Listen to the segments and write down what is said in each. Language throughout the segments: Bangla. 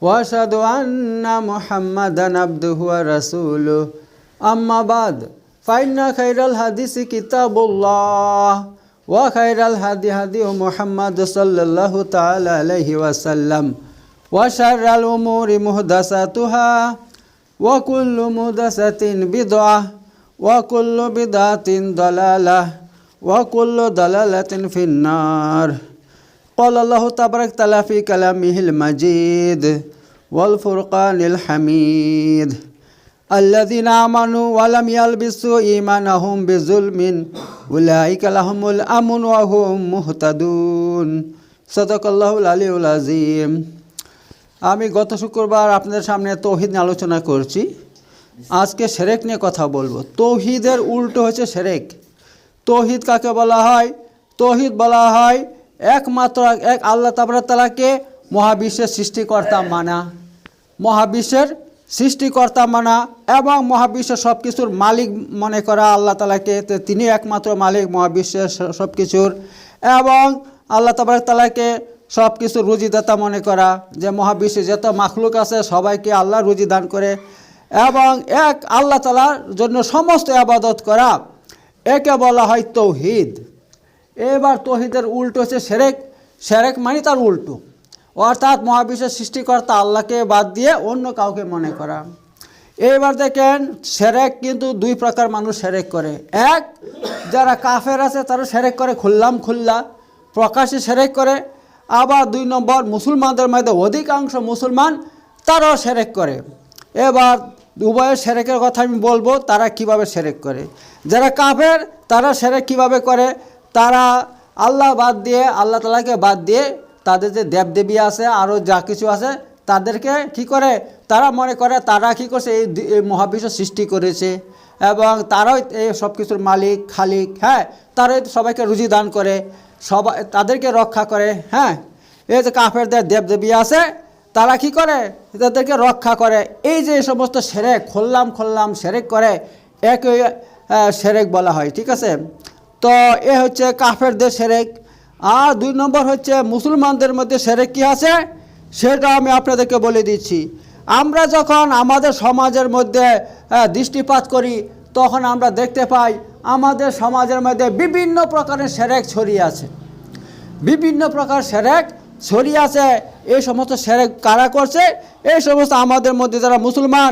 واشهد ان محمدا عبده ورسوله اما بعد فان خير الحديث كتاب الله وخير الهدي هدي محمد صلى الله تعالى عليه وسلم وشر الامور محدثاتها وكل محدثه بدعه وكل بدعه ضلاله وكل ضلالة في النار قال الله تبارك وتعالى في كلامه المجيد والفرقان الحميد الذين آمنوا ولم يلبسوا إيمانهم بظلم أولئك لهم الأمن وهم مهتدون صدق الله العلي العظيم আমি গত শুক্রবার আপনাদের সামনে তৌহিদ নিয়ে আলোচনা করছি আজকে সেরেক নিয়ে কথা বলবো তৌহিদের উল্টো হচ্ছে সেরেক তৌহিদ কাকে বলা হয় তৌহিদ বলা হয় একমাত্র এক আল্লাহ তাবরাতালাকে মহাবিশ্বের সৃষ্টিকর্তা মানা। মহাবিশ্বের সৃষ্টিকর্তা মানা এবং মহাবিশ্বের সব কিছুর মালিক মনে করা আল্লাহ তালাকে তিনি একমাত্র মালিক মহাবিশ্বের সব কিছুর এবং আল্লাহ তাবরাতালাকে সব কিছু রুজিদাতা মনে করা। যে মহাবিশ্বে যত মাখলুক আছে সবাইকে আল্লাহ রুজি দান করে এবং এক আল্লাহ তালার জন্য সমস্ত আবাদত করা। একে বলা হয় তৌহিদ। এবার তৌহিদের উল্টো হচ্ছে সেরেক। সেরেক মানে তার উল্টো। অর্থাৎ মহাবিশ্বের সৃষ্টিকর্তা আল্লাহকে বাদ দিয়ে অন্য কাউকে মনে করা। এবার দেখেন, সেরেক কিন্তু দুই প্রকার মানুষ সেরেক করে। এক, যারা কাফের আছে, তারা সেরেক করে খুললাম খুল্লা, প্রকাশ্যে সেরেক করে। আবার দুই নম্বর, মুসলমানদের মধ্যে অধিকাংশ মুসলমান তারাও সেরেক করে। এবার উভয়ের সেরেকের কথা আমি বলব, তারা কীভাবে সেরেক করে? যারা কাফের, তারা সেরেক কীভাবে করে? তারা আল্লাহ বাদ দিয়ে, আল্লাহ তালাকে বাদ দিয়ে তাদের যে দেবদেবী আছে আরও যা কিছু আছে, তাদেরকে কি করে? তারা মনে করে তারা কি করছে? এই এই মহাবিশ্ব সৃষ্টি করেছে। এবং তারাই এই সব কিছুর মালিক, খালিক হ্যাঁ তারাই সবাইকে রুজি দান করে সবাই তাদেরকে রক্ষা করে হ্যাঁ। এই যে কাফেরদের দেবদেবী আছে, তারা কি করে? তাদেরকে রক্ষা করে। এই যে সমস্ত সেরেক, খোল্লাম খোল্লাম সেরেক করে, একে সেরেক বলা হয়, ঠিক আছে? তো এ হচ্ছে কাফেরদের সেরেক। আর দুই নম্বর হচ্ছে মুসলমানদের মধ্যে সেরেক কী আছে? সেটা আমি আপনাদেরকে বলে দিচ্ছি। আমরা যখন আমাদের সমাজের মধ্যে দৃষ্টিপাত করি, তখন আমরা দেখতে পাই আমাদের সমাজের মধ্যে বিভিন্ন প্রকারের সেরেক ছড়িয়ে আছে। বিভিন্ন প্রকার সেরেক ছড়িয়ে আছে। এই সমস্ত সেরেক কারা করছে? এই সমস্ত আমাদের মধ্যে যারা মুসলমান,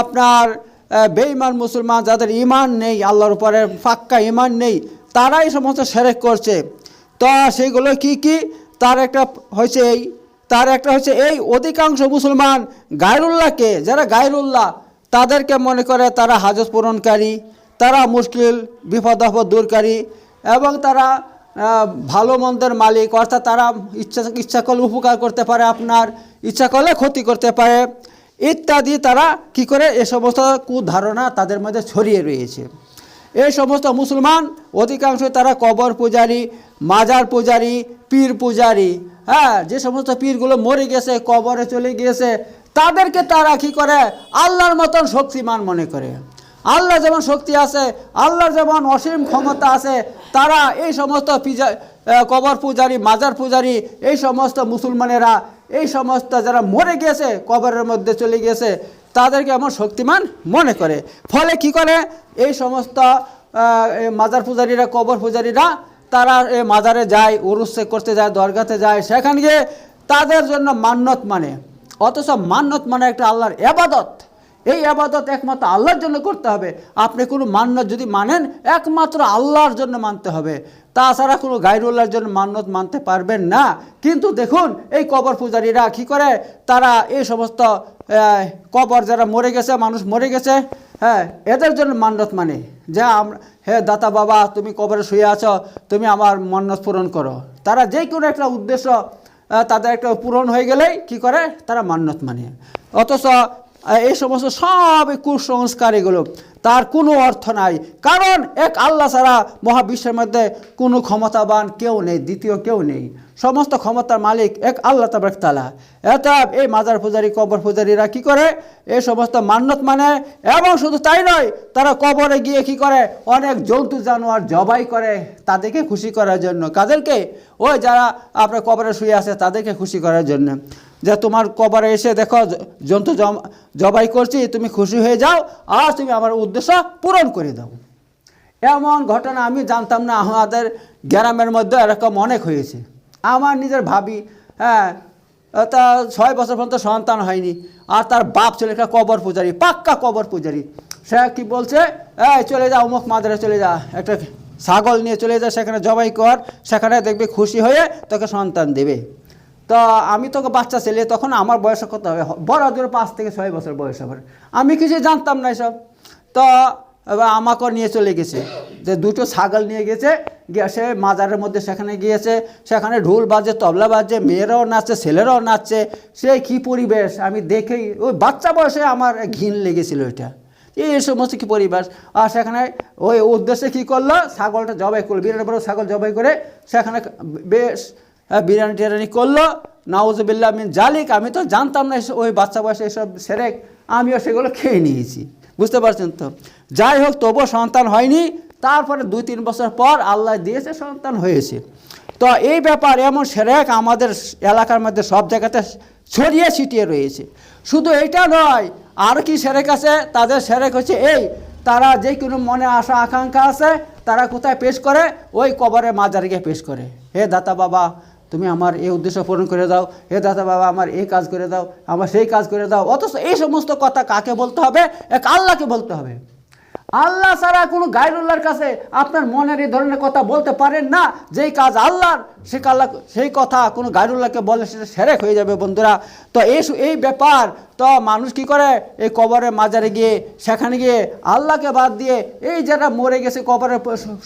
আপনার বেঈমান মুসলমান, যাদের ইমান নেই, আল্লাহর উপরে ফাক্কা ইমান নেই তারা এই সমস্ত সেরেক করছে। তো সেইগুলো কি কি? তার একটা হয়েছে এই, তার একটা হচ্ছে এই অধিকাংশ মুসলমান গায়রুল্লাহকে, যারা গায়রুল্লাহ, তাদেরকে মনে করে তারা হাজত পূরণকারী, তারা মুশকিল বিপদ আপদ দূরকারী এবং তারা ভালো মন্দের মালিক, অর্থাৎ তারা ইচ্ছা ইচ্ছা করলে উপকার করতে পারে আপনার, ইচ্ছা করলে ক্ষতি করতে পারে। ইত্যাদি তারা কি করে এ সমস্ত কুধারণা তাদের মধ্যে ছড়িয়ে রয়েছে। এই সমস্ত মুসলমান অধিকাংশ তারা কবর পূজারী, মাজার পূজারী, পীর পূজারী। হ্যাঁ যে সমস্ত পীরগুলো মরে গেছে, কবরে চলে গিয়েছে, তাদেরকে তারা কি করে? আল্লাহর মতন শক্তিমান মনে করে। আল্লাহ যেমন শক্তি আছে, আল্লাহর যেমন অসীম ক্ষমতা আছে, তারা এই সমস্ত কবর পূজারী, মাজার পূজারী, এই সমস্ত মুসলমানেরা, এই সমস্ত যারা মরে গেছে, কবরের মধ্যে চলে গিয়েছে তাদেরকে এমন শক্তিমান মনে করে। ফলে কি করে? এই সমস্ত মাজার পূজারীরা, কবর পূজারীরা, তারা মাজারে যায়, উরুসে করতে যায়, দরগাতে যায়, সেখানে গিয়ে তাদের জন্য মান্যত মানে। অথচ মান্যত মানে একটা আল্লাহর এবাদত। এই আবাদত একমাত্র আল্লাহর জন্য করতে হবে। আপনি কোনো মান্যত যদি মানেন, একমাত্র আল্লাহর জন্য মানতে হবে। তাছাড়া কোনো গাইরুল্লাহর জন্য মান্যত মানতে পারবেন না। কিন্তু দেখুন, এই কবর পূজারীরা কী করে? তারা এই সমস্ত কবর যারা মরে গেছে, মানুষ মরে গেছে হ্যাঁ এদের জন্য মান্যত মানে। যে আমরা হে দাতা বাবা, তুমি কবরে শুয়ে আছো, তুমি আমার মন্নত পূরণ করো। তারা যে কোনো একটা উদ্দেশ্য তাদের একটা পূরণ হয়ে গেলেই কি করে? তারা মান্যত মানে। অথচ এই সমস্ত সব কুসংস্কার এগুলো, তার কোনো অর্থ নাই। কারণ এক আল্লাহ ছাড়া মহাবিশ্বের মধ্যে কোনো ক্ষমতাবান কেউ নেই, দ্বিতীয় কেউ নেই। সমস্ত ক্ষমতার মালিক এক আল্লাহ তাবারক তালা এটা এই মাজার পূজারী, কবর পূজারীরা কি করে? এই সমস্ত মান্যত মানে এবং শুধু তাই নয়, তারা কবরে গিয়ে কি করে? অনেক জন্তু জানোয়ার জবাই করে তাদেরকে খুশি করার জন্য। কাদেরকে? ওই যারা আপনার কবরে শুয়ে আছে, তাদেরকে খুশি করার জন্য। যে তোমার কবরে এসে দেখো জন্তু জবাই করছি, তুমি খুশি হয়ে যাও, আর তুমি আমার উদ্দেশ্য পূরণ করে দাও। এমন ঘটনা আমি জানতাম না, আমাদের গ্রামের মধ্যে এরকম অনেক হয়েছে। আমার নিজের ভাবি হ্যাঁ তা ছয় বছর পর্যন্ত সন্তান হয়নি, আর তার বাপ ছিল একটা কবর পূজারি, পাক্কা কবর পূজারি। সে কি বলছে, এই, চলে যা অমুক মাদারে চলে যা, একটা ছাগল নিয়ে চলে যা, সেখানে জবাই কর, সেখানে দেখবে খুশি হয়ে তোকে সন্তান দেবে। তো আমি তোকে বাচ্চা ছেলে, তখন আমার বয়স কত হবে? বড় দূরে পাঁচ থেকে ছয় বছর বয়স হবে। আমি কিছু জানতাম না এসব? তো এবার আমাকেও নিয়ে চলে গেছে। যে দুটো ছাগল নিয়ে গেছে, গিয়ে সে মাজারের মধ্যে সেখানে গিয়েছে। সেখানে ঢোল বাজে, তবলা বাজে, মেয়েরাও নাচছে, ছেলেরাও নাচছে। সে কি পরিবেশ? আমি দেখেই, ওই বাচ্চা বয়সে আমার ঘিন লেগেছিল এটা। এই সমস্ত কি পরিবেশ? আর সেখানে ওই উদ্দেশ্যে কি করল? ছাগলটা জবাই করল। বিরাট বড় ছাগল জবাই করে সেখানে বেশ বিরিয়ানি টিরিয়ানি করল নাউজবিল্লা মিন জালিক, আমি তো জানতাম না ওই বাচ্চা বয়সে এসব সেরেক, আমিও সেগুলো খেয়ে নিয়েছি। বুঝতে পারছেন তো? যাই হোক, তবুও সন্তান হয়নি। তারপরে দুই তিন বছর পর আল্লাহ দিয়েছে, সন্তান হয়েছে। তো এই ব্যাপার এমন সেরেক আমাদের এলাকার মধ্যে সব জায়গাতে ছড়িয়ে ছিটিয়ে রয়েছে। শুধু এইটা নয়, আর কি সেরেক আছে? তাদের সেরেক হচ্ছে এই, তারা যে কোনো মনে আশা, আকাঙ্ক্ষা আছে, তারা কোথায় পেশ করে? ওই কবরে মাজারে গিয়ে পেশ করে। হে দাতা বাবা তুমি আমার এই উদ্দেশ্য পূরণ করে দাও। হে দাদা বাবা, আমার এই কাজ করে দাও, আমার সেই কাজ করে দাও। অথচ এই সমস্ত কথা কাকে বলতে হবে? এক আল্লাহকে বলতে হবে। আল্লাহ ছাড়া কোনো গাইরুল্লাহর কাছে আপনার মনের এই ধরনের কথা বলতে পারেন না। যেই কাজ আল্লাহর, সে আল্লাহ সেই কথা কোনো গাইরুল্লাহকে বলে সেটা সেরেক হয়ে যাবে বন্ধুরা। তো এই এই ব্যাপার, তো মানুষ কি করে? এই কবরের মাজারে গিয়ে, সেখানে গিয়ে আল্লাহকে বাদ দিয়ে, এই যারা মরে গেছে, কবরে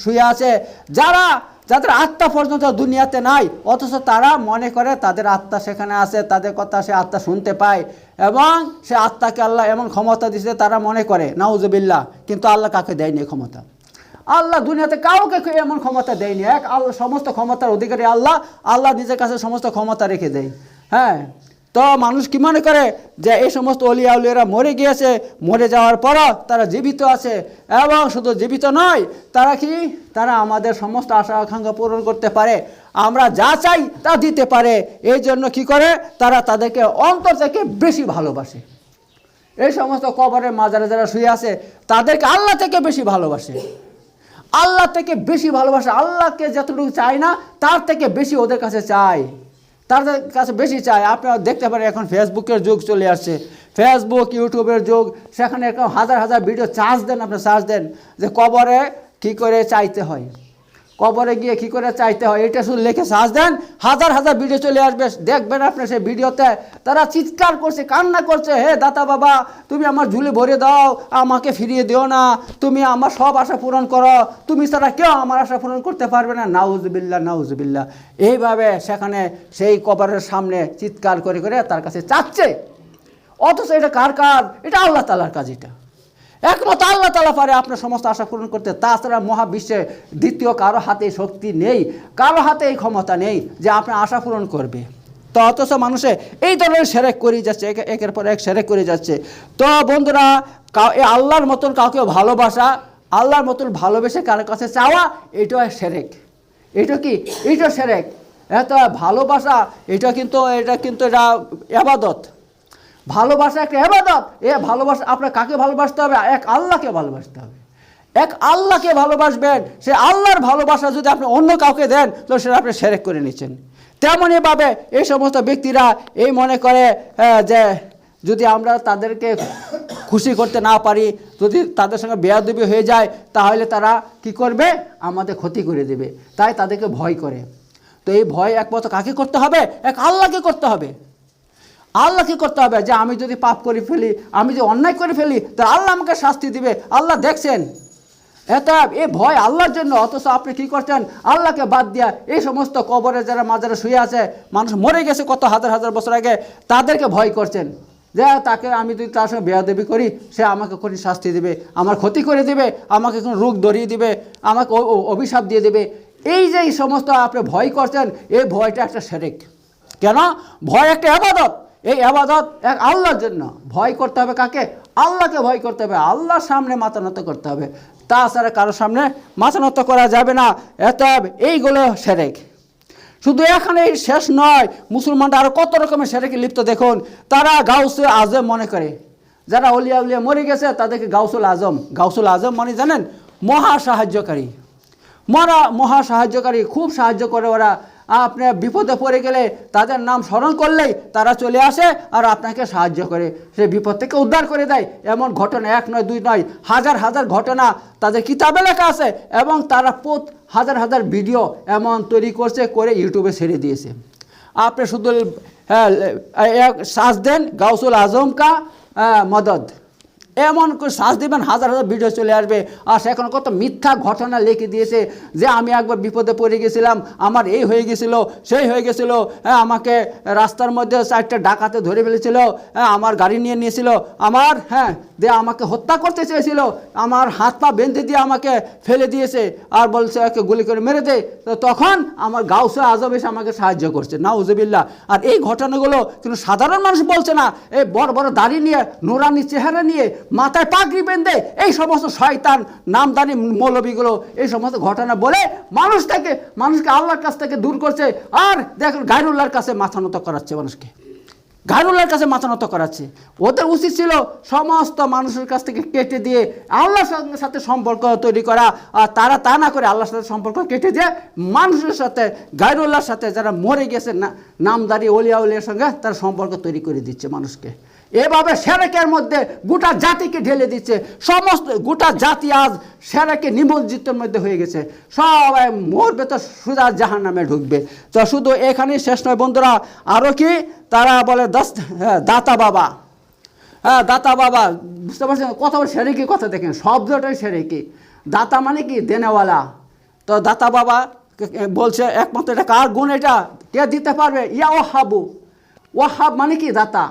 শুয়ে আছে, যারা যাদের আত্মা পর্যন্ত দুনিয়াতে নাই, অথচ তারা মনে করে তাদের আত্মা সেখানে আছে, তাদের কথা সে আত্মা শুনতে পায় এবং সে আত্মাকে আল্লাহ এমন ক্ষমতা দিছে তারা মনে করে নাউজবিল্লা কিন্তু আল্লাহ কাকে দেয়নি ক্ষমতা। আল্লাহ দুনিয়াতে কাউকে এমন ক্ষমতা দেয়নি, এক, আল্লাহ সমস্ত ক্ষমতার অধিকারী আল্লাহ আল্লাহ নিজের কাছে সমস্ত ক্ষমতা রেখে দেয়। হ্যাঁ তো মানুষ কি মনে করে যে এই সমস্ত অলিয়া উলিয়ারা মরে গিয়েছে? মরে যাওয়ার পরও তারা জীবিত আছে এবং শুধু জীবিত নয়, তারা কি? তারা আমাদের সমস্ত আশা আকাঙ্ক্ষা পূরণ করতে পারে। আমরা যা চাই তা দিতে পারে। এই জন্য কি করে? তারা তাদেরকে অন্তর থেকে বেশি ভালোবাসে। এই সমস্ত কবরের মাজারে যারা শুয়ে আছে, তাদেরকে আল্লাহ থেকে বেশি ভালোবাসে। আল্লাহ থেকে বেশি ভালোবাসে। আল্লাহকে যতটুকু চায় না, তার থেকে বেশি ওদের কাছে চায়। তাদের কাছে বেশি চায়। আপনারা দেখতে পারেন এখন ফেসবুকের যুগ চলে আসছে। ফেসবুক ইউটিউবের যুগ, সেখানে এরকম হাজার হাজার ভিডিও চার্জ দেন, আপনি চার্জ দেন যে কবরে কী করে চাইতে হয়। কবরে গিয়ে কি করে চাইতে হয়? এটা শুধু লিখে সাজ দেন। হাজার হাজার ভিডিও চলে আসবে। দেখবেন আপনি সেই ভিডিওতে। তারা চিৎকার করছে, কান্না করছে, হে দাতা বাবা, তুমি আমার ঝুলে ভরে দাও, আমাকে ফিরিয়ে দিও না। তুমি আমার সব আশা পূরণ করো। তুমি ছাড়া কেউ আমার আশা পূরণ করতে পারবে না। নাউজবিল্লা নাউজবিল্লা এইভাবে সেখানে সেই কবরের সামনে চিৎকার করে করে তার কাছে চাচ্ছে। অথচ এটা কার কাজ? এটা আল্লাহ তালার কাজ এটা। একমাত্র আল্লাহ তালা পারে আপনার সমস্ত আশা পূরণ করতে। তাছাড়া মহাবিশ্বে দ্বিতীয় কারও হাতে শক্তি নেই, কারও হাতে এই ক্ষমতা নেই যে আপনার আশা পূরণ করবে। তো অথচ মানুষে এই ধরনের সেরেক করে যাচ্ছে, একে- একের পর এক সেরেক করে যাচ্ছে। তো বন্ধুরা আল্লাহর মতন কাউকে ভালোবাসা, আল্লাহর মতন ভালোবেসে কারোর কাছে চাওয়া, এটাও সেরেক। এটা কি? এটা সেরেক। এত ভালোবাসা, এটা কিন্তু এটা কিন্তু এটা আবাদত ভালোবাসা একটা এবাদত এ ভালোবাসা, আপনার কাকে ভালোবাসতে হবে? এক আল্লাহকে ভালোবাসতে হবে। এক আল্লাহকে ভালোবাসবেন, সে আল্লাহর ভালোবাসা যদি আপনি অন্য কাউকে দেন, তো সেটা আপনি সেরেক করে নিচ্ছেন। তেমনইভাবে এই সমস্ত ব্যক্তিরা এই মনে করে যে যদি আমরা তাদেরকে খুশি করতে না পারি, যদি তাদের সঙ্গে বেয়াদবি হয়ে যায়, তাহলে তারা কি করবে? আমাদের ক্ষতি করে দেবে। তাই তাদেরকে ভয় করে। তো এই ভয় একমাত্র কাকে করতে হবে? এক আল্লাহকে করতে হবে। আল্লাহকে করতে হবে? যে আমি যদি পাপ করে ফেলি, আমি যদি অন্যায় করে ফেলি, তো আল্লাহ আমাকে শাস্তি দিবে। আল্লাহ দেখছেন। এত এ ভয় আল্লাহর জন্য, অথচ আপনি কি করছেন? আল্লাহকে বাদ দিয়া এই সমস্ত কবরে যারা মাজারে শুয়ে আছে, মানুষ মরে গেছে কত হাজার হাজার বছর আগে, তাদেরকে ভয় করছেন। যে তাকে আমি যদি তার সঙ্গে বেয়াদেবি করি, সে আমাকে কোনো শাস্তি দেবে, আমার ক্ষতি করে দেবে, আমাকে কোনো রোগ ধরিয়ে দেবে, আমাকে অভিশাপ দিয়ে দেবে। এই যে এই সমস্ত আপনি ভয় করছেন, এই ভয়টা একটা সেরেক। কেন? ভয় একটা আবাদত। এই আবাদত এক আল্লাহর জন্য। ভয় করতে হবে কাকে? আল্লাহকে ভয় করতে হবে। আল্লাহর সামনে মাথা নত করতে হবে। তাছাড়া কারোর সামনে মাথা নত করা যাবে না। এত এইগুলো সেরেক। শুধু এখানে শেষ নয়, মুসলমানরা আরও কত রকমের সেরেকে লিপ্ত দেখুন। তারা গাউসে আজম মনে করে। যারা অলিয়া উলিয়া মরে গেছে, তাদেরকে গাউসুল আজম। গাউসুল আজম মানে জানেন, মহা সাহায্যকারী। মরা মহা সাহায্যকারী, খুব সাহায্য করে ওরা। আপনি বিপদে পড়ে গেলে তাদের নাম স্মরণ করলেই তারা চলে আসে আর আপনাকে সাহায্য করে। সে বিপদ থেকে উদ্ধার করে দেয়। এমন ঘটনা এক নয় দুই নয় হাজার হাজার ঘটনা তাদের কিতাবে লেখা আছে এবং তারা পোত হাজার হাজার ভিডিও এমন তৈরি করছে করে ইউটিউবে ছেড়ে দিয়েছে। আপনি শুধু হ্যাঁ, শ্বাস দেন গাউসুল আজম কা মদদ। এমন করে শ্বাস দিবেন, হাজার হাজার ভিডিও চলে আসবে। আর এখন কত মিথ্যা ঘটনা লিখে দিয়েছে যে আমি একবার বিপদে পড়ে গেছিলাম, আমার এই হয়ে গেছিল, সেই হয়ে গেছিল হ্যাঁ আমাকে রাস্তার মধ্যে চারটে ডাকাতে ধরে ফেলেছিল হ্যাঁ আমার গাড়ি নিয়ে নিয়েছিল, আমার হ্যাঁ যে আমাকে হত্যা করতে চেয়েছিল, আমার হাত পা বেঁধে দিয়ে আমাকে ফেলে দিয়েছে, আর বলছে একে গুলি করে মেরে দে। তো তখন আমার গাউসে আজব এসে আমাকে সাহায্য করছে না উজবিল্লা আর এই ঘটনাগুলো কিন্তু সাধারণ মানুষ বলছে না, এই বড় বড় দাড়ি নিয়ে, নোরানি চেহারা নিয়ে মাথায় পাগড়ি বেঁধে এই সমস্ত শয়তান, নামদানি মৌলবীগুলো এই সমস্ত ঘটনা বলে মানুষ থেকে, মানুষকে আল্লাহর কাছ থেকে দূর করছে। আর দেখুন গায়রুল্লাহর কাছে মাথা নত করাচ্ছে মানুষকে। গায়রুল্লাহর কাছে মাথা নত করাচ্ছে। ওদের উচিত ছিল সমস্ত মানুষের কাছ থেকে কেটে দিয়ে আল্লাহর সঙ্গে সাথে সম্পর্ক তৈরি করা। আর তারা তা না করে আল্লাহর সাথে সম্পর্ক কেটে দিয়ে মানুষের সাথে গায়রুল্লাহর সাথে যারা মরে গেছে, না নামদারি অলিয়া উলিয়ার সঙ্গে তারা সম্পর্ক তৈরি করে দিচ্ছে মানুষকে। এভাবে সেরেকের মধ্যে গোটা জাতিকে ঢেলে দিচ্ছে। সমস্ত গোটা জাতি আজ সেরেকে নিমজ্জিতের মধ্যে হয়ে গেছে। সবাই মরবে তো সুদা জাহান নামে ঢুকবে। তো শুধু এখানেই শেষ নয় বন্ধুরা আরও কি? তারা বলে দাস হ্যাঁ, দাতা বাবা। হ্যাঁ দাতা বাবা বুঝতে পারছেন? বলে সেরেকি কথা দেখেন শব্দটাই সেরেকি। দাতা মানে কি? দেনেওয়ালা। তো দাতা বাবা বলছে একমাত্র এটা কার গুণ এটা? কে দিতে পারবে? ইয়া ও হাবু ওয়াহাব মানে কি? দাতা।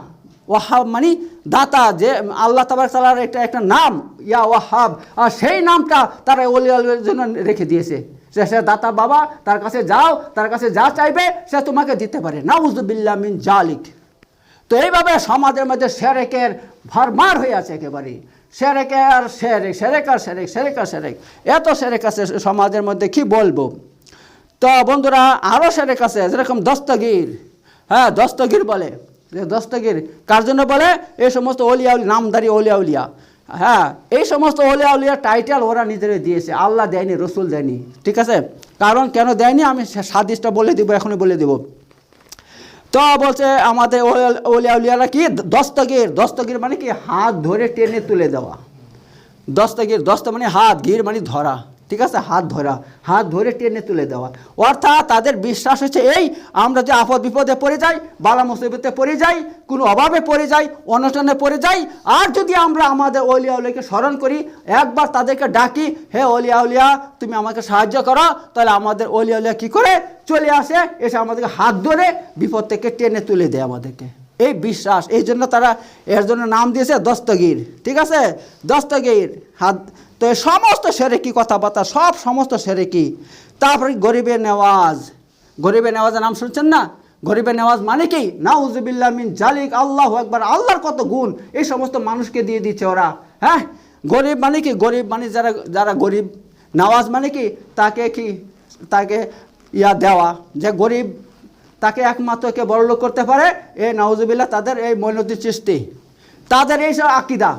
ওয়াহাব মানে দাতা, যে আল্লাহ তাবার তালার এটা একটা নাম, ইয়া ওয়াহাব। আর সেই নামটা তারা অলি আলের জন্য রেখে দিয়েছে। সে সে দাতা বাবা, তার কাছে যাও, তার কাছে যা চাইবে, সে তোমাকে দিতে পারে। নাউজুবিল্লা মিন জালিক। তো এইভাবে সমাজের মধ্যে সেরেকের ভরমার হয়ে আছে একেবারে। সেরেকের সেরেক সেরেক আর সেরেক সেরেক আর সেরেক। এত সেরেক আছে সমাজের মধ্যে, কি বলব? তো বন্ধুরা আরও সেরেক আছে, যেরকম দস্তগীর। হ্যাঁ দস্তগীর বলে। দস্তগীর কার জন্য বলে? এই সমস্ত অলিয়া উলি নামদারি অলিয়া উলিয়া হ্যাঁ এই সমস্ত অলিয়া উলিয়া টাইটেল ওরা নিজেরা দিয়েছে। আল্লাহ দেয়নি, রসুল দেয়নি। ঠিক আছে? কারণ কেন দেয়নি? আমি সাদিশটা বলে দিব, এখনই বলে দেবো। তো বলছে আমাদের ওলি- ওলিয়া উলিয়ারা কি? দস্তগীর দস্তগীর মানে কি? হাত ধরে টেনে তুলে দেওয়া। দস্তগীর দস্ত মানে হাত, গির মানে ধরা। ঠিক আছে? হাত ধরা, হাত ধরে টেনে তুলে দেওয়া। অর্থাৎ তাদের বিশ্বাস হচ্ছে এই, আমরা যে আপদ বিপদে পড়ে যাই, বালা মুসিবতে পড়ে যাই, কোনো অভাবে পড়ে যাই অনশনে পড়ে যাই, আর যদি আমরা আমাদের অলিয়া উলিয়াকে স্মরণ করি, একবার তাদেরকে ডাকি, হে অলিয়া উলিয়া তুমি আমাকে সাহায্য করো। তাহলে আমাদের অলিয়া উলিয়া কী করে? চলে আসে, এসে আমাদেরকে হাত ধরে বিপদ থেকে টেনে তুলে দেয় আমাদেরকে। এই বিশ্বাস, এই জন্য তারা এর জন্য নাম দিয়েছে দস্তগীর। ঠিক আছে? দস্তগীর, হাত তো এই সমস্ত সেরেকি কথাবার্তা, সব সমস্ত সেরেকি। তারপরে গরিবের নেওয়াজ। গরিবের নেওয়াজের নাম শুনছেন না? গরিবের নেওয়াজ মানে কি? নাউজুবিল্লাহ মিন জালিক, আল্লাহ একবার আল্লাহর কত গুণ, এই সমস্ত মানুষকে দিয়ে দিচ্ছে ওরা। হ্যাঁ? গরিব মানে কি? গরিব মানে যারা যারা গরিব। নেওয়াজ মানে কি? তাকে কি? তাকে ইয়া দেওয়া। যে গরিব, তাকে একমাত্র কে বড়লোক করতে পারে এই নাউজুবিল্লাহ তাদের এই মৈনতি সৃষ্টি তাদের এই সব আকিদা।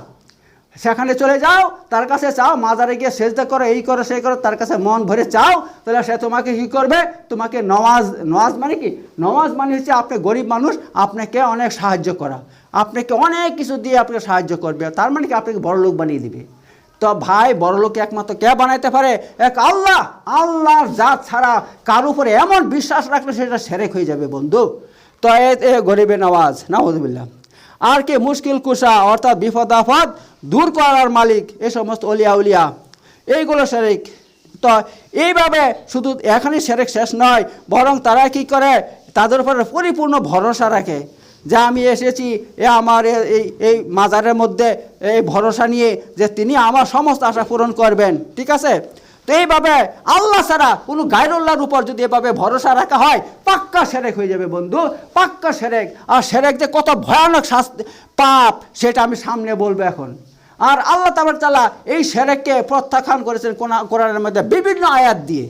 সেখানে চলে যাও, তার কাছে চাও, মাজারে গিয়ে সেজদা করো, এই করো, সেই করো, তার কাছে মন ভরে চাও, তাহলে সে তোমাকে কী করবে? তোমাকে নওয়াজ নওয়াজ মানে কি? নওয়াজ মানে হচ্ছে আপনি গরিব মানুষ, আপনাকে অনেক সাহায্য করা। আপনাকে অনেক কিছু দিয়ে আপনাকে সাহায্য করবে, তার মানে কি? আপনাকে বড়লোক বানিয়ে দিবে। তো ভাই বড়লোকে একমাত্র কে বানাইতে পারে? এক আল্লাহ। আল্লাহর জাত ছাড়া কার উপরে এমন বিশ্বাস রাখলে সেটা সেরেক হয়ে যাবে, বন্ধু। তো এ গরিবের নওয়াজ না নাউজুবিল্লাহ। আর কে মুশকিল কুশা, অর্থাৎ বিপদ আপদ দূর করার মালিক, এ সমস্ত অলিয়া উলিয়া। এইগুলো শেরেক তো এইভাবে শুধু এখানে সেরেক শেষ নয়, বরং তারা কি করে? তাদের উপরে পরিপূর্ণ ভরসা রাখে। যে আমি এসেছি, এ আমার এই এই মাজারের মধ্যে এই ভরসা নিয়ে যে তিনি আমার সমস্ত আশা পূরণ করবেন। ঠিক আছে? তো এইভাবে আল্লাহ ছাড়া কোনো গায়রুল্লাহর উপর যদি এভাবে ভরসা রাখা হয়, পাক্কা সেরেক হয়ে যাবে বন্ধু, পাক্কা সেরেক। আর সেরেক যে কত ভয়ানক শাস্তি, পাপ, সেটা আমি সামনে বলব এখন। আর আল্লাহ তাবার চালা এই সেরেককে প্রত্যাখ্যান করেছেন কোরআনের মধ্যে বিভিন্ন আয়াত দিয়ে।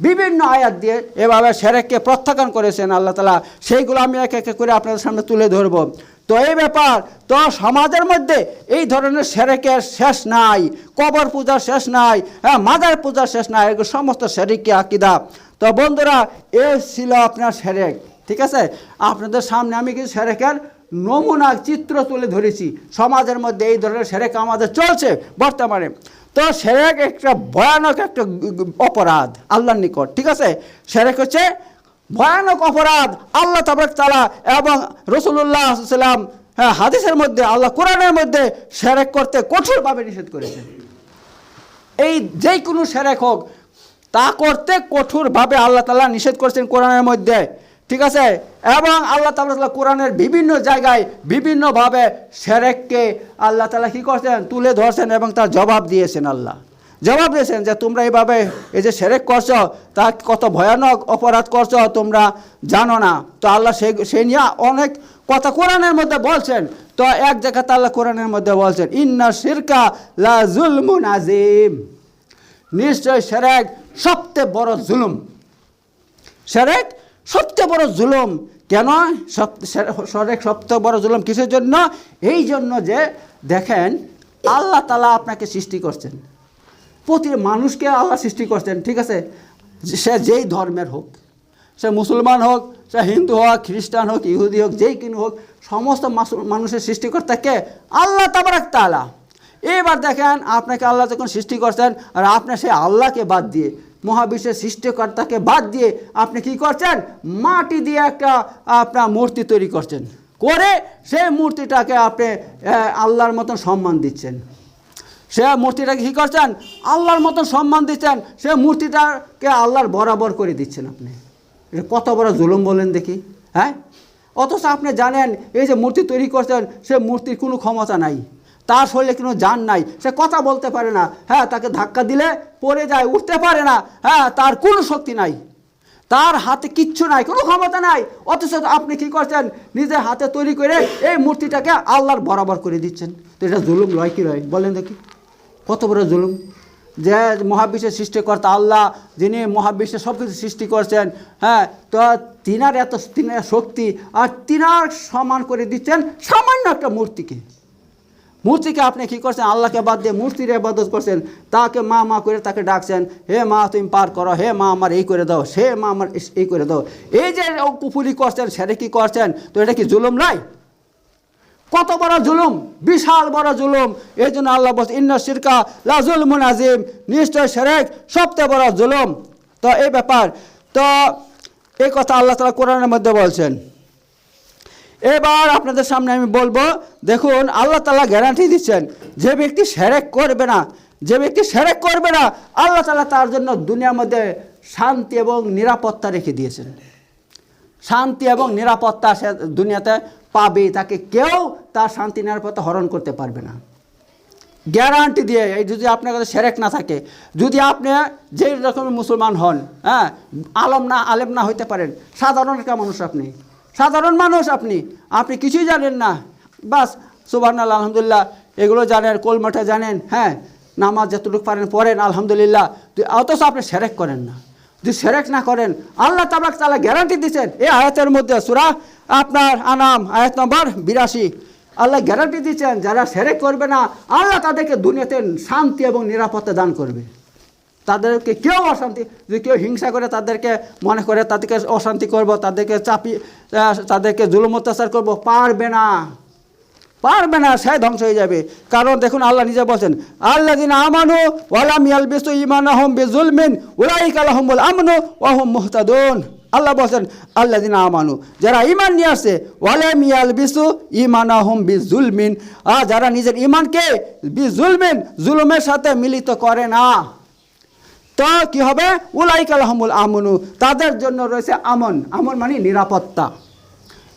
বিভিন্ন আয়াত দিয়ে এভাবে সেরেককে প্রত্যাখ্যান করেছেন আল্লাহ তালা। সেইগুলো আমি এক এক করে আপনাদের সামনে তুলে ধরব। তো এই ব্যাপার, তো সমাজের মধ্যে এই ধরনের সেরেকের শেষ নাই, কবর পূজার শেষ নাই হ্যাঁ মাদার পূজার শেষ নাই, এগুলো সমস্ত সেরেককে আকিদা। তো বন্ধুরা, এ ছিল আপনার সেরেক, ঠিক আছে? আপনাদের সামনে আমি কিছু সেরেকের নমুনা, চিত্র তুলে ধরেছি। সমাজের মধ্যে এই ধরনের সেরেক আমাদের চলছে বর্তমানে। তো সেরেক একটা ভয়ানক একটা অপরাধ আল্লাহর নিকট, ঠিক আছে? সেরেক হচ্ছে ভয়ানক অপরাধ আল্লাহ তাবাক তালা এবং রসুল্লাহ সাল্লাম হ্যাঁ হাদিসের মধ্যে, আল্লাহ কোরআনের মধ্যে সেরেক করতে কঠোরভাবে নিষেধ করেছেন। এই যে কোনো সেরেক হোক, তা করতে কঠোরভাবে আল্লাহ তালা নিষেধ করেছেন কোরআনের মধ্যে। ঠিক আছে? এবং আল্লাহ তালা কোরআনের বিভিন্ন জায়গায় বিভিন্নভাবে সেরেককে আল্লাহ তালা কী করছেন? তুলে ধরছেন এবং তার জবাব দিয়েছেন আল্লাহ। জবাব দিয়েছেন যে, তোমরা এইভাবে এই যে সেরেক করছ, তা কত ভয়ানক অপরাধ করছ, তোমরা জানো না। তো আল্লাহ সে সে নিয়ে অনেক কথা কোরআনের মধ্যে বলছেন। তো এক জায়গাতে আল্লাহ কোরআনের মধ্যে বলছেন, ইন্না শিরকা লা জুলমুন আজিম নিশ্চয় সেরেক সবচেয়ে বড় জুলুম। সেরেক সবচেয়ে বড় জুলুম। কেন? সব সেরেক সবচেয়ে বড় জুলুম কিসের জন্য? এই জন্য যে, দেখেন, আল্লাহ তালা আপনাকে সৃষ্টি করছেন। প্রতি মানুষকে আল্লাহ সৃষ্টি করছেন, ঠিক আছে? সে যেই ধর্মের হোক, সে মুসলমান হোক, সে হিন্দু হোক, খ্রিস্টান হোক, ইহুদি হোক, যেই কিনু হোক, সমস্ত মাসু- মানুষের সৃষ্টিকর্তাকে আল্লাহ তাবারাক তালা এবার দেখেন, আপনাকে আল্লাহ যখন সৃষ্টি করছেন, আর আপনার সেই আল্লাহকে বাদ দিয়ে মহাবিশ্বের সৃষ্টিকর্তাকে বাদ দিয়ে আপনি কি করছেন? মাটি দিয়ে একটা, আপনার মূর্তি তৈরি করছেন। করে সেই মূর্তিটাকে আপনি আল্লাহর মতন সম্মান দিচ্ছেন। সে মূর্তিটাকে কী করছেন? আল্লাহর মতন সম্মান দিচ্ছেন। সে মূর্তিটাকে আল্লাহর বরাবর করে দিচ্ছেন আপনি। এটা কত বড় জুলুম বলেন দেখি হ্যাঁ? অথচ আপনি জানেন, এই যে মূর্তি তৈরি করছেন, সে মূর্তির কোনো ক্ষমতা নাই। তার শরীরে কোনো যান নাই। সে কথা বলতে পারে না। হ্যাঁ তাকে ধাক্কা দিলে পড়ে যায়, উঠতে পারে না। হ্যাঁ তার কোনো শক্তি নাই। তার হাতে কিচ্ছু নাই, কোনো ক্ষমতা নাই। অথচ আপনি কি করছেন? নিজের হাতে তৈরি করে এই মূর্তিটাকে আল্লাহর বরাবর করে দিচ্ছেন। তো এটা জুলুম, লয় কি রয় বলেন দেখি। কত বড় জুলুম। যে মহাবিশ্বের সৃষ্টিকর্তা আল্লাহ, যিনি মহাবিশ্বের সব কিছু সৃষ্টি করছেন হ্যাঁ তো তিনার এত, তিনার শক্তি আর তিনার সমান করে দিচ্ছেন সামান্য একটা মূর্তিকে। মূর্তিকে আপনি কি করছেন? আল্লাহকে বাদ দিয়ে মূর্তির ইবাদত করছেন। তাকে মা মা করে তাকে ডাকছেন, হে মা, তুমি পার করো। হে মা, আমার এই করে দাও। সে মা, আমার এই করে দাও। এই যে কুপুরি করছেন, সেটা কি করছেন? তো এটা কি জুলুম নাই? কত বড় জুলুম, বিশাল বড় জুলুম। এই জন্য আল্লাহ বলছে, ইন্না শিরকা লাজুল মুনাজিম নিশ্চয় সেরেক সবচেয়ে বড় জুলুম। তো এই ব্যাপার। তো এই কথা আল্লাহ তালা কোরআনের মধ্যে বলছেন। এবার আপনাদের সামনে আমি বলব, দেখুন, আল্লাহ তালা গ্যারান্টি দিচ্ছেন, যে ব্যক্তি সেরেক করবে না, যে ব্যক্তি সেরেক করবে না, আল্লাহ তালা তার জন্য দুনিয়ার মধ্যে শান্তি এবং নিরাপত্তা রেখে দিয়েছেন। শান্তি এবং নিরাপত্তা সে দুনিয়াতে পাবে, তাকে কেউ তার শান্তি, নিরাপত্তা হরণ করতে পারবে না। গ্যারান্টি দিয়ে, এই যদি আপনার কাছে সেরেক না থাকে, যদি আপনি যে রকমের মুসলমান হন হ্যাঁ আলম না, আলেম না হইতে পারেন, সাধারণ একটা মানুষ আপনি সাধারণ মানুষ আপনি। আপনি কিছুই জানেন না। বাস সুবাহ আলহামদুলিল্লাহ। এগুলো জানেন কোলমাঠে জানেন হ্যাঁ। নামাজ যতটুকু পারেন, পড়েন, আলহামদুলিল্লাহ। অথচ আপনি সেরেক করেন না। যদি সেরেক না করেন, আল্লাহ তাবাক তালা গ্যারান্টি দিচ্ছেন এই আয়াতের মধ্যে সুরা আপনার আনাম, আয়াত নম্বর বিরাশি। আল্লাহ গ্যারান্টি দিচ্ছেন, যারা সেরেক করবে না, আল্লাহ তাদেরকে দুনিয়াতে শান্তি এবং নিরাপত্তা দান করবে। তাদেরকে কেউ অশান্তি, যদি কেউ হিংসা করে তাদেরকে মনে করে, তাদেরকে অশান্তি করব, তাদেরকে চাপি তাদেরকে জুলুম অত্যাচার করব, পারবে না। পারবে না, সে ধ্বংস হয়ে যাবে। কারণ দেখুন আল্লাহ নিজে বলছেন আল্লাহ দিন আমানু ওয়ালাম ইয়ালবিসু ইমানাহুম বিজুলমিন, উলাইকা লাহুমুল আমনু ওয়া হুম মুহতাদুন। আল্লাহ বলছেন আল্লাহ দিন আমানু, যারা ইমান নিয়ে আসছে ওয়ালে মিয়াল বিসু ইমান আহম বি জুলমিন আর যারা নিজের ইমানকে বি জুলমিন জুলুমের সাথে মিলিত করে না। তো কি হবে? উলাইকাল আহমুল আমনু। তাদের জন্য রয়েছে আমন। আমন মানে নিরাপত্তা।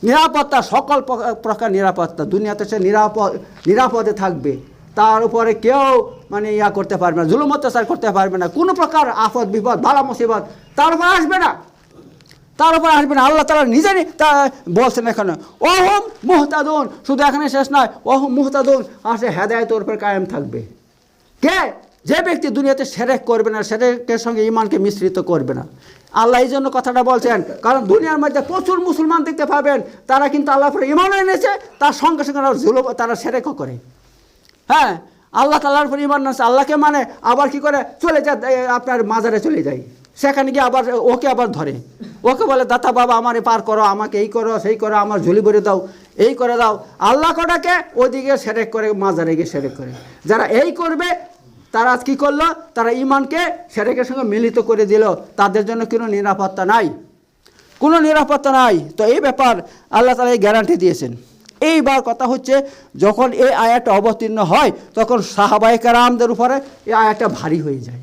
নিরাপত্তা, সকল প্র- প্রকার নিরাপত্তা। দুনিয়াতে সে নিরাপদ, নিরাপদে থাকবে। তার উপরে কেউ মানে ইয়া করতে পারবে না, জুলুম অত্যাচার করতে পারবে না। কোনো প্রকার আফদ বিপদ, বালা মুসিবত তার উপর আসবে না। তার উপর আসবে না। আল্লাহ তালা নিজেরই তা বলছেন এখানে। ওহম মুহতাদুন। শুধু এখানে শেষ নয়, ওহম মুহতাদুন। আসে হেদায়তের উপর কায়েম থাকবে। কে? যে ব্যক্তি দুনিয়াতে সেরেক করবে না, সেরেকের সঙ্গে ইমানকে মিশ্রিত করবে না। আল্লাহ এই জন্য কথাটা বলছেন, কারণ দুনিয়ার মধ্যে প্রচুর মুসলমান দেখতে পাবেন, তারা কিন্তু আল্লাহ পরে ইমানও এনেছে, তার সঙ্গে সঙ্গে তারা তারা সেরেকও করে। হ্যাঁ আল্লাহ তাল্লাহর উপর ইমান আছে আল্লাহকে মানে আবার কি করে? চলে যায় আপনার মাজারে চলে যায়। সেখানে গিয়ে আবার ওকে আবার ধরে। ওকে বলে, দাতা বাবা, আমারে পার করো, আমাকে এই করো, সেই করো, আমার ঝুলি ভরে দাও, এই করে দাও। আল্লাহ কটাকে? ওদিকে সেরেক করে, মাজারে গিয়ে সেরেক করে। যারা এই করবে তারা কি করল? তারা ইমানকে সেরেকের সঙ্গে মিলিত করে দিল। তাদের জন্য কোনো নিরাপত্তা নাই। কোনো নিরাপত্তা নাই। তো এই ব্যাপার আল্লাহ তালা এই গ্যারান্টি দিয়েছেন। এইবার কথা হচ্ছে, যখন এই আয়াতটা অবতীর্ণ হয়, তখন সাহাবাহিকার আমদের উপরে এই আয়াতটা ভারী হয়ে যায়।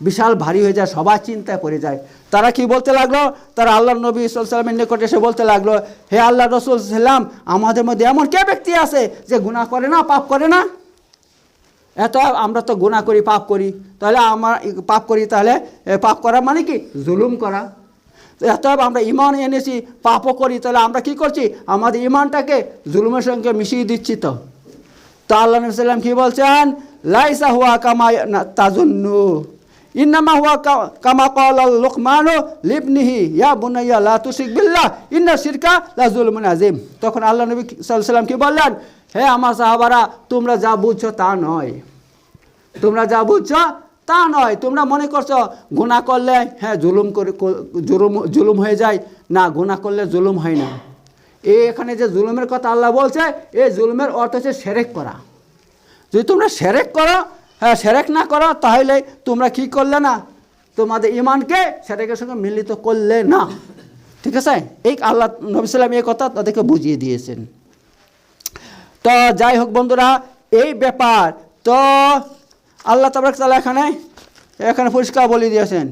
বিশাল ভারী হয়ে যায়, সবাই চিন্তায় পড়ে যায়। তারা কি বলতে লাগল? তারা আল্লাহ নবী সাল্লামের নিকট এসে বলতে লাগল, হে আল্লাহ রসুল সাল্লাম আমাদের মধ্যে এমন কে ব্যক্তি আছে যে গুনাহ করে না, পাপ করে না? এত আমরা তো গুনাহ করি, পাপ করি। তাহলে আমার পাপ করি, তাহলে পাপ করা মানে কি? জুলুম করা। এত আমরা ইমান এনেছি, পাপও করি, তাহলে আমরা কি করছি? আমাদের ইমানটাকে জুলুমের সঙ্গে মিশিয়ে দিচ্ছি তো। তা আল্লাহ সাল্লাম কি বলছেন? লাইসা হুয়া কামা তাজুন্নু। ইন্নামা হুয়া কামা ক্বালা লুকমানু লিবনিহি, ইয়া বুনাইয়া লা তুশরিক বিল্লাহ, ইন্না শিরকা লা যুলমুন আযীম। তখন আল্লাহ নবী সাল্লাম কি বললেন? হে আমার সাহাবারা, তোমরা যা বুঝছ তা নয়। তোমরা যা বুঝছ তা নয়। তোমরা মনে করছ গুনাহ করলে হ্যাঁ জুলুম করে জুলুম জুলুম হয়ে যায়। না, গুনাহ করলে জুলুম হয় না। এখানে যে জুলুমের কথা আল্লাহ বলছে এই জুলুমের অর্থ হচ্ছে সেরেক করা। যদি তোমরা সেরেক করো হ্যাঁ সেরেক না করো, তাহলে তোমরা কি করলে না? তোমাদের ইমানকে সেরেকের সঙ্গে মিলিত করলে না। ঠিক আছে? এই আল্লাহ নবী সাল্লাম এই কথা তাদেরকে বুঝিয়ে দিয়েছেন। তো যাই হোক বন্ধুরা, এই ব্যাপার। তো আল্লাহ তাবারক তালা এখানে এখানে পরিষ্কার বলে দিয়েছেন।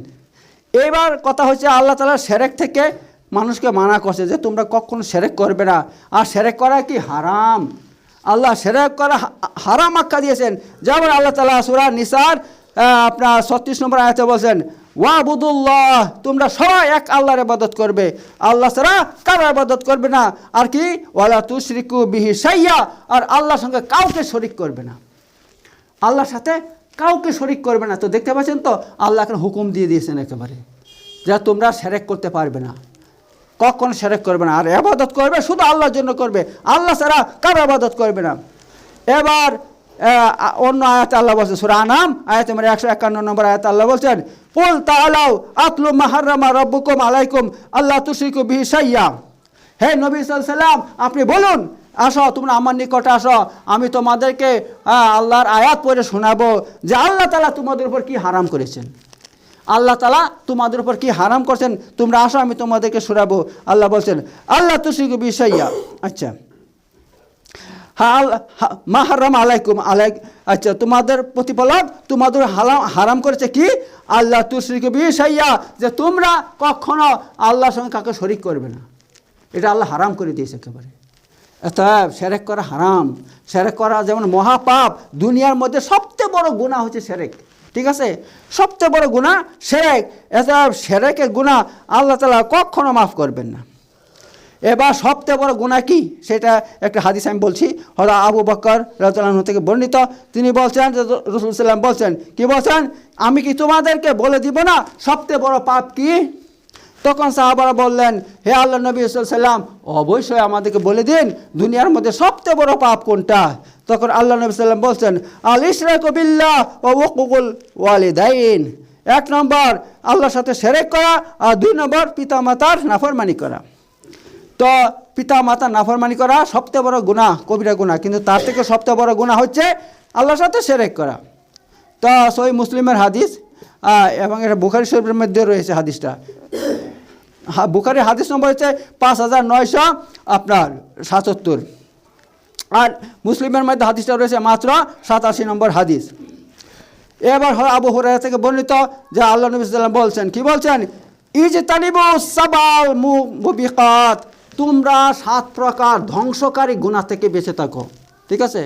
এইবার কথা হচ্ছে আল্লাহ তালা সেরেক থেকে মানুষকে মানা করছে যে তোমরা কখনো সেরেক করবে না। আর সেরেক করা কি হারাম? আল্লাহ সেরেক করা হারাম আখ্যা দিয়েছেন। যেমন আল্লাহ তালা সুরা নিসার আপনার ছত্রিশ নম্বর আয়াতে বলছেন ওয়াবুদুল্লাহ, তোমরা সবাই এক আল্লাহর ইবাদত করবে। আল্লাহ ছাড়া কারও ইবাদত করবে না। আর কি? ওয়ালা তুশরিকু বিহি সাইয়া আর আল্লাহর সঙ্গে কাউকে শরিক করবে না। আল্লাহর সাথে কাউকে শরিক করবে না। তো দেখতে পাচ্ছেন তো, আল্লাহ এখন হুকুম দিয়ে দিয়েছেন একেবারে, যা তোমরা সেরেক করতে পারবে না। কখন সেরেক করবে না? আর আবাদত করবে, শুধু আল্লাহর জন্য করবে। আল্লাহ ছাড়া কারও আবাদত করবে না। এবার অন্য আয়াত আল্লাহ বলছে সুরা আনাম, আয়াত আমার একশো একান্ন নম্বর আয়াত আল্লাহ বলছেন পুল তালাও আতলু মাহারামা রব্বুকুম আলাইকুম আল্লাহ তুশিকু বিহি সাইয়া হে নবী সাল্লাম আপনি বলুন, আসো, তোমরা আমার নিকটে আসো, আমি তোমাদেরকে আল্লাহর আয়াত পড়ে শোনাবো যে আল্লাহ তালা তোমাদের উপর কি হারাম করেছেন। আল্লাহ তালা তোমাদের উপর কি হারাম করছেন, তোমরা আসো, আমি তোমাদেরকে শোনাবো। আল্লাহ বলছেন আল্লাহ তুশিকু বিহি সাইয়া আচ্ছা। হাল- হা- মাহারাম আলাইকুম, আলাই আচ্ছা তোমাদের প্রতিপালক তোমাদের হারাম হারাম করেছে কি? আল্লাহ তুশ্রিক সাইয়া যে তোমরা কখনো আল্লাহর সঙ্গে কাউকে শরিক করবে না। এটা আল্লাহ হারাম করে দিয়েছে একেবারে। অতএব সেরেক করা হারাম। সেরেক করা যেমন মহাপাপ, দুনিয়ার মধ্যে সবচেয়ে বড় গুণা হচ্ছে সেরেক। ঠিক আছে? সবচেয়ে বড় গুণা সেরেক। অতএব সেরেকের গুণা আল্লাহ তালা কখনো মাফ করবেন না। এবার সবচেয়ে বড় গুণা কি? সেটা একটা হাদিস আমি বলছি। হয়তো আবু বকর রাজু থেকে বর্ণিত। তিনি বলছেন রসুল সাল্লাম বলছেন, কি বলছেন? আমি কি তোমাদেরকে বলে দিব না, সবচেয়ে বড় পাপ কি? তখন সাহাবারা বললেন, হে আল্লাহ নবী সাল্লাম অবশ্যই আমাদেরকে বলে দিন, দুনিয়ার মধ্যে সবচেয়ে বড় পাপ কোনটা? তখন আল্লাহ নবী সাল্লাম বলছেন আল ইসরা কবিল্লা ও ওকুল ওয়ালিদাইন। এক নম্বর, আল্লাহর সাথে সেরেক করা, আর দুই নম্বর পিতা মাতার নাফরমানি করা। তো পিতা মাতা নাফরমানি করা সবচেয়ে বড় গুণা কবিরা গুণা কিন্তু তার থেকে সবচেয়ে বড় গুণা হচ্ছে আল্লাহর সাথে সেরেক করা। তো সই মুসলিমের হাদিস এবং এটা বুখারি শরীফের মধ্যে রয়েছে হাদিসটা। হ্যাঁ বুখারি হাদিস নম্বর হচ্ছে পাঁচ হাজার নয়শো আপনার সাতাত্তর আর মুসলিমের মধ্যে হাদিসটা রয়েছে মাত্র সাতাশি নম্বর হাদিস। এবার আবু হুরায়রা থেকে বর্ণিত যে আল্লাহ নবী সাল্লাম বলছেন কি বলছেন ইজ তানিবু সাবাল মুবিকাত। তোমরা সাত প্রকার ধ্বংসকারী গুণা থেকে বেঁচে থাকো ঠিক আছে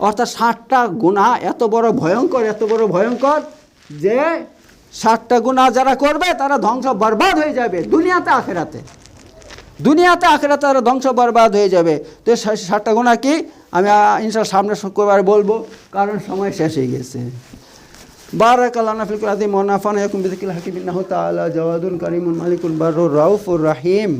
অর্থাৎ ষাটটা গুণা এত বড় ভয়ঙ্কর এত বড় ভয়ঙ্কর যে ষাটটা গুণা যারা করবে তারা ধ্বংস বরবাদ হয়ে যাবে দুনিয়াতে আখেরাতে দুনিয়াতে আখেরাতে তারা ধ্বংস বরবাদ হয়ে যাবে তো এই ষা- ষাটটা গুণা কি আমি ইনশাল সামনে শুক্রবার বলবো কারণ সময় শেষ হয়ে গেছে بارك الله لنا في القرآن ونفعنا يكون بذكر الحكيم إنه تعالى جواد كريم مالك البر الرؤوف الرحيم